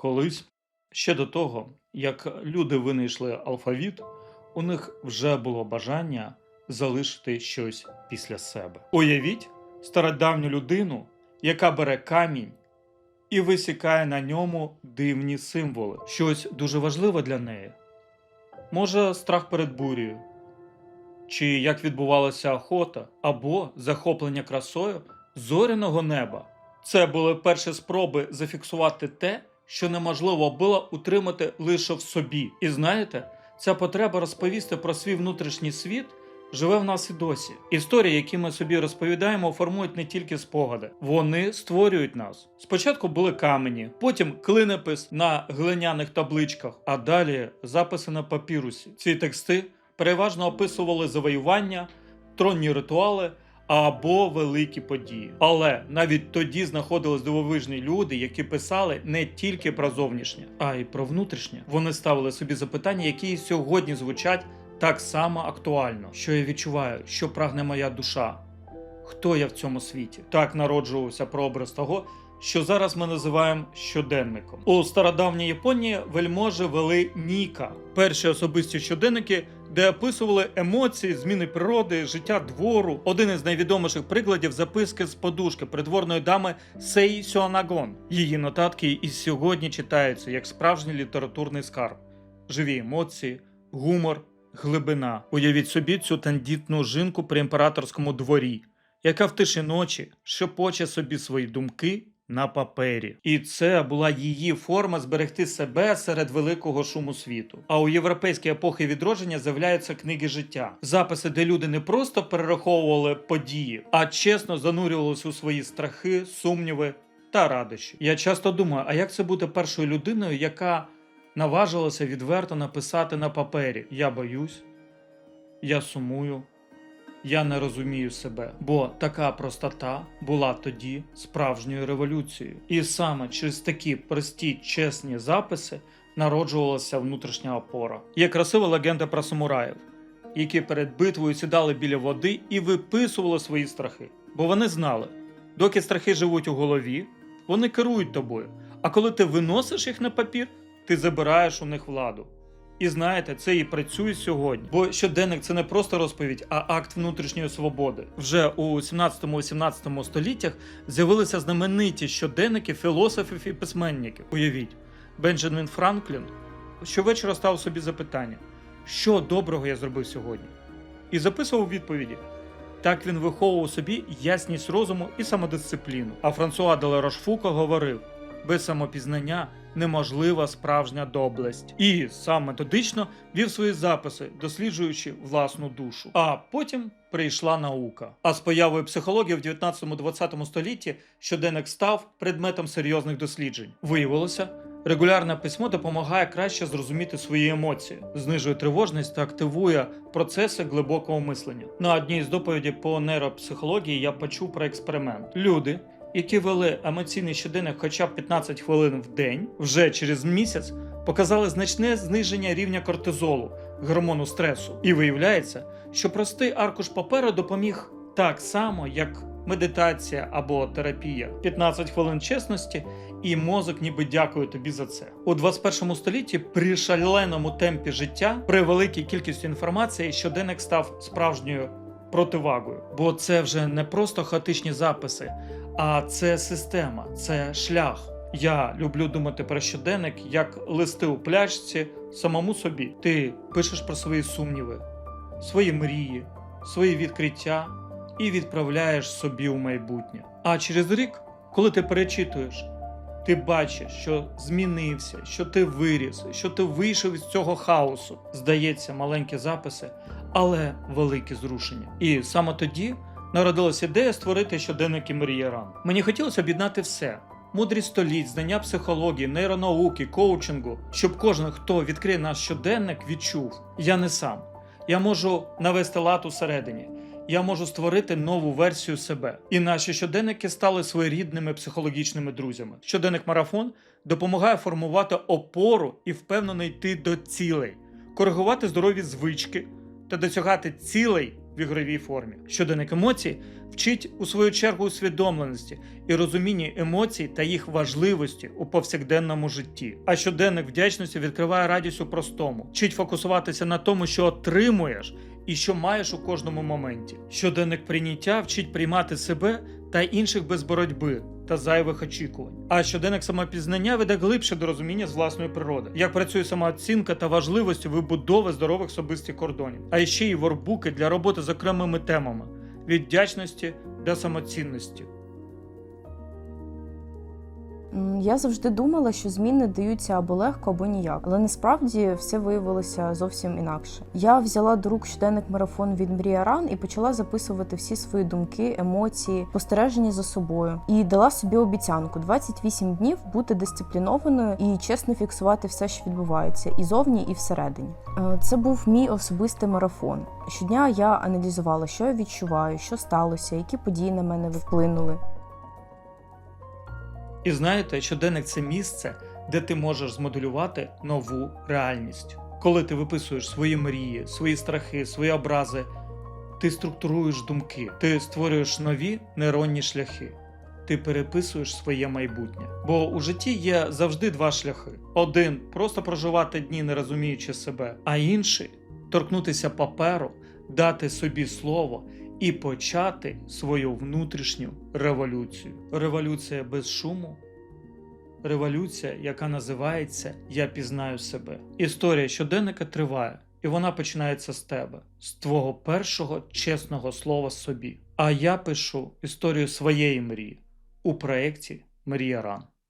Колись, ще до того, як люди винайшли алфавіт, у них вже було бажання залишити щось після себе. Уявіть стародавню людину, яка бере камінь і висікає на ньому дивні символи, щось дуже важливе для неї. Може, страх перед бурею, чи як відбувалася охота, або захоплення красою зоряного неба. Це були перші спроби зафіксувати те, що неможливо було утримати лише в собі. І знаєте, ця потреба розповісти про свій внутрішній світ живе в нас і досі. Історії, які ми собі розповідаємо, формують не тільки спогади, вони створюють нас. Спочатку були камені, потім клинопис на глиняних табличках, а далі записи на папірусі. Ці тексти переважно описували завоювання, тронні ритуали або великі події. Але навіть тоді знаходились дивовижні люди, які писали не тільки про зовнішнє, а й про внутрішнє. Вони ставили собі запитання, які сьогодні звучать так само актуально, що я відчуваю, що прагне моя душа. Хто я в цьому світі? Так народжувався прообраз того, що зараз ми називаємо щоденником. У стародавній Японії вельможі вели Ніка, перші особисті щоденники, де описували емоції, зміни природи, життя двору. Один із найвідоміших прикладів записки з подушки придворної дами Сей Сюанагон. Її нотатки і сьогодні читаються як справжній літературний скарб, живі емоції, гумор, глибина. Уявіть собі цю тендітну жінку при імператорському дворі, яка в тиші ночі шепоче собі свої думки на папері. І це була її форма зберегти себе серед великого шуму світу. А у європейській епохи відродження з'являються книги життя, записи, де люди не просто перераховували події, а чесно занурювалися у свої страхи, сумніви та радощі. Я часто думаю, а як це бути першою людиною, яка наважилася відверто написати на папері: Я боюсь, я сумую. Я не розумію себе, бо така простота була тоді справжньою революцією. І саме через такі прості, чесні записи народжувалася внутрішня опора. Є красива легенда про самураїв, які перед битвою сідали біля води і виписували свої страхи. Бо вони знали, доки страхи живуть у голові, вони керують тобою. А коли ти виносиш їх на папір, ти забираєш у них владу. І знаєте, це і працює сьогодні. Бо щоденник це не просто розповідь, а акт внутрішньої свободи. Вже у 17-18 століттях з'явилися знамениті щоденники філософів і письменників. Уявіть, Бенджамін Франклін щовечора став собі запитання, що доброго я зробив сьогодні, і записував відповіді. Так він виховував собі ясність розуму і самодисципліну. А Франсуа де Ларошфуко говорив: без самопізнання неможлива справжня доблесть. І сам методично вів свої записи, досліджуючи власну душу. А потім прийшла наука. А з появою психології в 19-20 столітті щоденник став предметом серйозних досліджень. Виявилося. Регулярне письмо допомагає краще зрозуміти свої емоції, знижує тривожність та активує процеси глибокого мислення. На одній з доповідей по нейропсихології я почув про експеримент. Люди, які вели емоційний щоденник хоча б 15 хвилин в день, вже через місяць показали значне зниження рівня кортизолу, гормону стресу. І виявляється, що простий аркуш паперу допоміг так само, як медитація або терапія. 15 хвилин чесності, і мозок ніби дякує тобі за це. У 21 столітті при шаленому темпі життя, при великій кількості інформації, щоденник став справжньою противагою. Бо це вже не просто хаотичні записи, а це система, це шлях. Я люблю думати про щоденник як листи у пляшці самому собі. Ти пишеш про свої сумніви, свої мрії, свої відкриття і відправляєш собі у майбутнє. А через рік, коли ти перечитуєш, ти бачиш, що змінився, що ти виріс, що ти вийшов із цього хаосу. Здається, маленькі записи, але великі зрушення. І саме тоді народилася ідея створити щоденники Мрія Ран. Мені хотілося об'єднати все. Мудрість століть, знання психології, нейронауки, коучингу, щоб кожен, хто відкриє наш щоденник, відчув: я не сам. Я можу навести лад усередині. Я можу створити нову версію себе. І наші щоденники стали своєрідними психологічними друзями. Щоденник марафон допомагає формувати опору і впевнено йти до цілей, коригувати здорові звички та досягати цілей в ігровій формі. Щоденник емоцій вчить у свою чергу усвідомленості і розумінні емоцій та їх важливості у повсякденному житті. А щоденник вдячності відкриває радість у простому, вчить фокусуватися на тому, що отримуєш і що маєш у кожному моменті. Щоденник прийняття вчить приймати себе та інших без боротьби та зайвих очікувань. А щоденник самопізнання веде глибше до розуміння з власної природи, як працює самооцінка та важливості вибудови здорових особистих кордонів, а ще й ворбуки для роботи з окремими темами від вдячності до самоцінності. Я завжди думала, що зміни даються або легко, або ніяк. Але насправді все виявилося зовсім інакше. Я взяла до рук щоденник марафон від Мрія Ран і почала записувати всі свої думки, емоції, спостереження за собою. І дала собі обіцянку 28 днів бути дисциплінованою і чесно фіксувати все, що відбувається, і зовні, і всередині. Е, Це був мій особистий марафон. Щодня я аналізувала, що я відчуваю, що сталося, які події на мене вплинули. І знаєте, щоденник це місце, де ти можеш змоделювати нову реальність. Коли ти виписуєш свої мрії, свої страхи, свої образи, ти структуруєш думки, ти створюєш нові нейронні шляхи. Ти переписуєш своє майбутнє. Бо у житті є завжди два шляхи: один просто проживати дні, не розуміючи себе, а інший торкнутися паперу, дати собі слово і почати свою внутрішню революцію. Революція без шуму. Революція, яка називається Я пізнаю себе. Історія щоденника триває, і вона починається з тебе, з твого першого чесного слова собі. А я пишу історію своєї мрії у проєкті Мрія Ран.